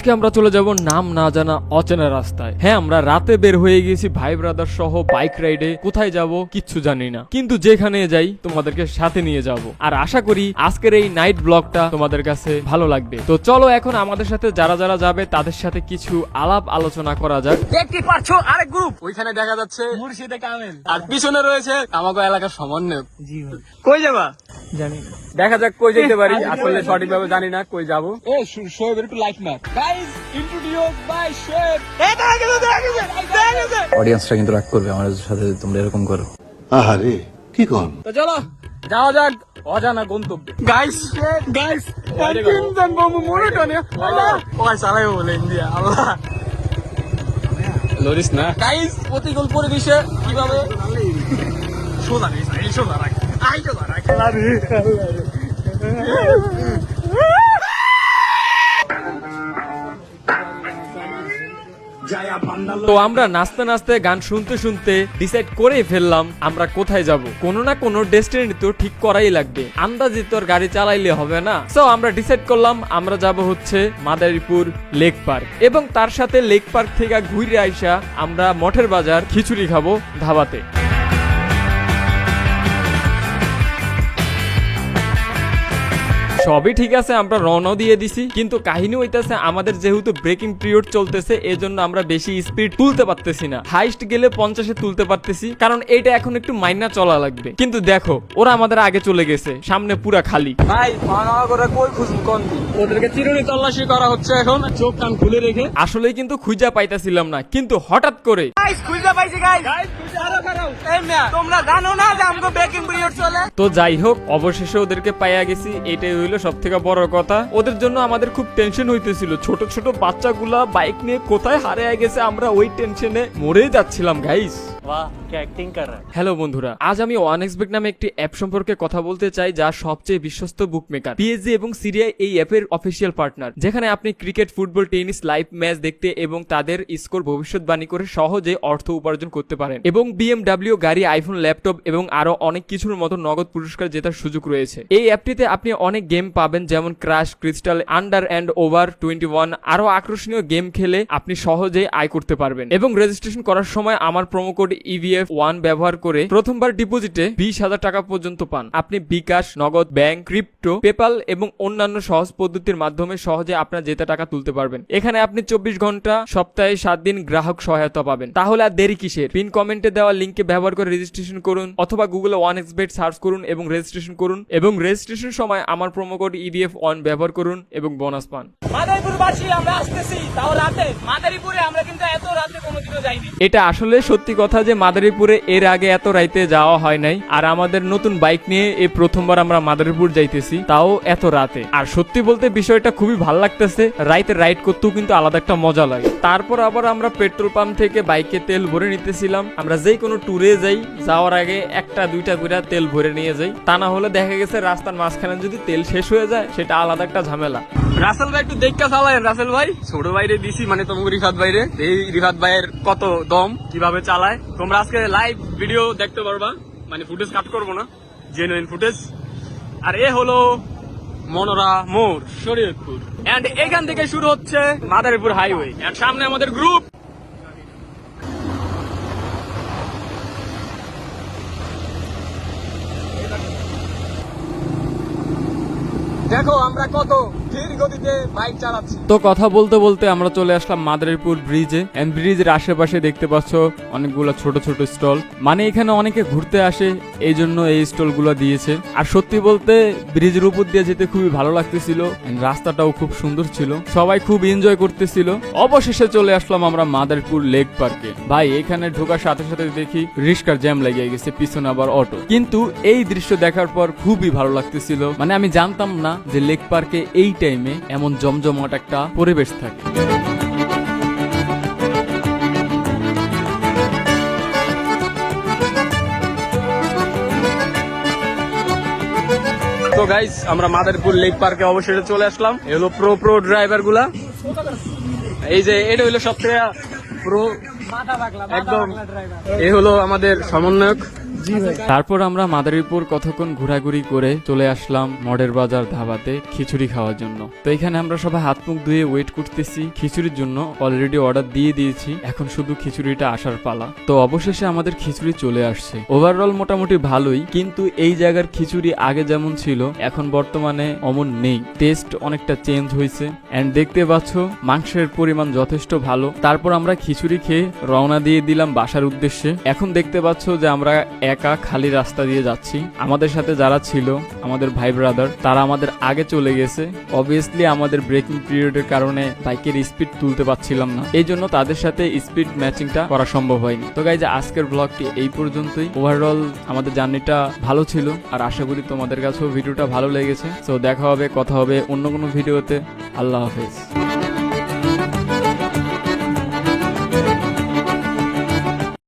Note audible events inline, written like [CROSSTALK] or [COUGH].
আজকে আমরা চলে যাব নাম না জানা অচেনা রাস্তায়। হ্যাঁ আমরা রাতে বের হয়ে গেছি ভাই ব্রাদার সহ বাইক রাইডে। কোথায় যাব কিচ্ছু জানি না। কিন্তু যেখানে যাই তোমাদেরকে সাথে নিয়ে যাব। আর আশা করি আজকের এই নাইট ব্লগটা তোমাদের কাছে ভালো লাগবে। তো চলো এখন আমাদের সাথে যারা যারা যাবে তাদের সাথে কিছু আলাপ আলোচনা করা যাক। দেখতে পাচ্ছ আরেক গ্রুপ ওইখানে দেখা যাচ্ছে মুর্শিদে কামেল। আর পিছনে রয়েছে আমাকে এলাকার সমন্বয় জি কই যাবা? জানি দেখা যাক কই যেতে পারি। [LAUGHS] আসলে সঠিকভাবে জানি না কই যাব। এ শোয়েবের একটু লাইক মার। গাইস ইন্ট্রোডিউস বাই গেছে অডিয়েন্সটা কিন্তু রাগ করবে আমাদের সাথে তোমরা এরকম করো। আহারে কি কন? তো চলো যাওয়া যাক অজানা গন্তব্য। গাইস গাইস তিনজন বমু মনে টনে। ওই সালাই বলে ইন্ডিয়া আল্লাহ। লরিস না। গাইস প্রতিকূল পরিবেশে কীভাবে? সোজা নেই এই সোজা রাখ। আই সোজা রাখ। [LAUGHS] তো আমরা নাচতে নাচতে, গান শুনতে শুনতে ডিসাইড করেই ফেললাম আমরা কোথায় যাব। কোনো না কোনো ডেস্টিনি তো ঠিক করাই লাগবে। আন্দাজে তোর গাড়ি চালাইলে হবে না। সো আমরা ডিসাইড করলাম, আমরা যাব হচ্ছে মাদারীপুর লেক পার্ক। এবং তার সাথে লেক পার্ক থেকে ঘুরে আইসা আমরা মঠের বাজার খিচুড়ি খাব ধাবাতে। সবই ঠিক আছে আমরা রওনাও দিয়ে দিছি। কিন্তু কাহিনী হইতাছে আমাদের যেহেতু ব্রেকিং পিরিয়ড চলতেছে এজন্য আমরা বেশি স্পিড তুলতে পারতেছি না। হাইস্ট গেলে পঞ্চাশে তুলতে পারতেছি কারণ এটা এখন একটু মাইনা চলা লাগবে। কিন্তু দেখো ওরা আমাদের আগে চলে গেছে সামনে পুরা খালি। ভাই করে কই খুঁজবো কোন ওদেরকে চিরুনি তল্লাশি করা হচ্ছে এখন। চোখ কান খুলে রেখে। আসলেই কিন্তু খুঁজা পাইতাছিলাম না কিন্তু হঠাৎ করে গাইস খুঁজে পাইছি গাইস তো যাই হোক অবশেষে ওদেরকে পাইয়া গেছি। এটাই হইল সব থেকে বড় কথা। ওদের জন্য আমাদের খুব টেনশন হইতেছিল। ছোট ছোট বাচ্চাগুলা বাইক নিয়ে কোথায় হারিয়ে গেছে আমরা ওই টেনশনে মরেই যাচ্ছিলাম গাইস হ্যালো বন্ধুরা, আজ আমি ওয়ান এক্সবেক নামে একটি অ্যাপ সম্পর্কে কথা বলতে চাই, যা সবচেয়ে বিশ্বস্ত বুকমেকার পিএসজি এবং সিরিয়া এই অ্যাপের অফিসিয়াল পার্টনার যেখানে আপনি cricket football tennis live match দেখতে এবং তাদের স্কোর ভবিষ্যৎবাণী করে সহজে অর্থ উপার্জন করতে পারেন। এবং বিএমডাব্লিউ গাড়ি আইফোন ল্যাপটপ এবং আরও অনেক কিছুর মতো নগদ পুরস্কার জেতার সুযোগ রয়েছে। এই অ্যাপটিতে আপনি অনেক গেম পাবেন, যেমন crash crystal under and over twenty one আরও আকর্ষণীয় গেম খেলে আপনি সহজে আয় করতে পারবেন। এবং রেজিস্ট্রেশন করার সময় আমার প্রোমো কোড ইভিএফ ওয়ান ব্যবহার করে প্রথমবার ডিপোজিটে বিশ হাজার টাকা পর্যন্ত পান। আপনি বিকাশ নগদ ব্যাংক ক্রিপ্টো পেপাল এবং অন্যান্য সহজ পদ্ধতির মাধ্যমে সহজে আপনার জেতা টাকা তুলতে পারবেন। এখানে আপনি চব্বিশ ঘণ্টা সপ্তাহে সাত দিন গ্রাহক সহায়তা পাবেন। তাহলে আর দেরি কিসের? পিন কমেন্টে দেওয়া লিঙ্কে ব্যবহার করে রেজিস্ট্রেশন করুন অথবা গুগলে ওয়ান এক্স বেট সার্চ করুন এবং রেজিস্ট্রেশন করুন এবং রেজিস্ট্রেশন সময় আমার প্রোমো কোড ইবিএফ ওয়ান ব্যবহার করুন এবং বোনাস পান। মাদারীপুর আমরা আসতেছি তাও রাতে। মাদারীপুরে আমরা কিন্তু এত রাতে কোনোদিনও যাইনি। এটা আসলে সত্যি কথা যে মাদারীপুরে এর আগে এত রাইতে যাওয়া হয় নাই। আর আমাদের নতুন বাইক নিয়ে এই প্রথমবার আমরা মাদারীপুর যাইতেছি, তাও এত রাতে। আর সত্যি বলতে বিষয়টা খুবই ভালো লাগতেছে, রাইতে রাইড করতেও কিন্তু আলাদা একটা মজা লাগে। তারপর আবার আমরা পেট্রোল পাম্প থেকে বাইকে তেল ভরে নিতেছিলাম। আমরা যেই কোনো ট্যুরে যাই, যাওয়ার আগে একটা, দুইটা করে তেল ভরে নিয়ে যাই। তা না হলে দেখা গেছে রাস্তার মাঝখানে যদি তেল শেষ হয়ে যায়, সেটা আলাদা একটা ঝামেলা। রাসেল ভাই একটু দেখা চালায় রাসেল ভাই। ছোট বাইরে দিছি মানে তোমাকে রিফাত বাইরে এই রিফাত ভাইয়ের কত দম, কীভাবে চালায়। তোমরা আজকে লাইভ ভিডিও দেখতে পারবা মানে ফুটেজ কাট করব না জেনুইন ফুটেজ আর এ হলো মনোরা মোর শরীয়তপুর। এন্ড এখান থেকে শুরু হচ্ছে মাদারীপুর হাইওয়ে এন্ড সামনে আমাদের গ্রুপ দেখো আমরা কত ধীর গতিতে বাইক চালাচ্ছি। তো কথা বলতে বলতে আমরা চলে আসলাম মাদারীপুর ব্রিজে। এন্ড ব্রিজের আশেপাশে দেখতে পাচ্ছ অনেকগুলো ছোট ছোট স্টল। মানে এখানে অনেকে ঘুরতে আসে এই জন্য এই স্টলগুলো দিয়েছে। আর সত্যি বলতে ব্রিজের উপর দিয়ে যেতে খুবই ভালো লাগতেছিল রাস্তাটাও খুব সুন্দর ছিল। সবাই খুব এনজয় করতেছিল। অবশেষে চলে আসলাম আমরা মাদারীপুর লেক পার্কে। ভাই, এখানে ঢোকার সাথে সাথে দেখি রিস্কার জ্যাম লেগে গেছে, পিছনে আবার অটো। কিন্তু এই দৃশ্য দেখার পর খুবই ভালো লাগতেছিল। মানে আমি জানতাম না যে লেক পার্কে এই টাইমে এমন জমজমাট একটা পরিবেশ থাকে। তো গাইস আমরা মাদারপুর লেক পার্কে অবশেষে চলে আসলাম। এ হলো প্রো প্রো ড্রাইভারগুলা। এই যে এটা হলো সব থেকে প্রো একদম। এ হলো আমাদের সমন্বয়ক। তারপর আমরা মাদারীপুর কতক্ষণ ঘোরাঘুরি করে চলে আসলাম মডের বাজার ধাবাতে খিচুড়ি খাওয়ার জন্য। তো এখানে আমরা সবাই হাত মুখ ধুয়ে ওয়েট করতেছি, খিচুড়ির জন্য অলরেডি অর্ডার দিয়ে দিয়েছি, এখন শুধু খিচুড়িটা আসার পালা। তো অবশেষে আমাদের খিচুড়ি চলে আসছে। ওভারঅল মোটামুটি ভালোই, কিন্তু এই জায়গার খিচুড়ি আগে যেমন ছিল, এখন বর্তমানে অমন নেই। টেস্ট অনেকটা চেঞ্জ হয়েছে। এন্ড দেখতে পাচ্ছ, মাংসের পরিমাণ যথেষ্ট ভালো। তারপর আমরা খিচুড়ি খেয়ে রওনা দিয়ে দিলাম বাসার উদ্দেশ্যে। এখন দেখতে পাচ্ছ যে আমরা একা খালি রাস্তা দিয়ে যাচ্ছি। আমাদের সাথে যারা ছিল, আমাদের ভাই ব্রাদার তারা আমাদের আগে চলে গেছে। অবভিয়াসলি আমাদের ব্রেকিং পিরিয়ডের কারণে বাইকের স্পিড তুলতে পারছিলাম না। এই জন্য তাদের সাথে স্পিড ম্যাচিংটা করা সম্ভব হয়নি। তো গাইজ আজকের ব্লগটি এই পর্যন্তই। ওভারঅল আমাদের জার্নিটা ভালো ছিল আর আশা করি তোমাদের কাছেও ভিডিওটা ভালো লেগেছে। তো দেখা হবে, কথা হবে অন্য কোনো ভিডিওতে আল্লাহ হাফেজ।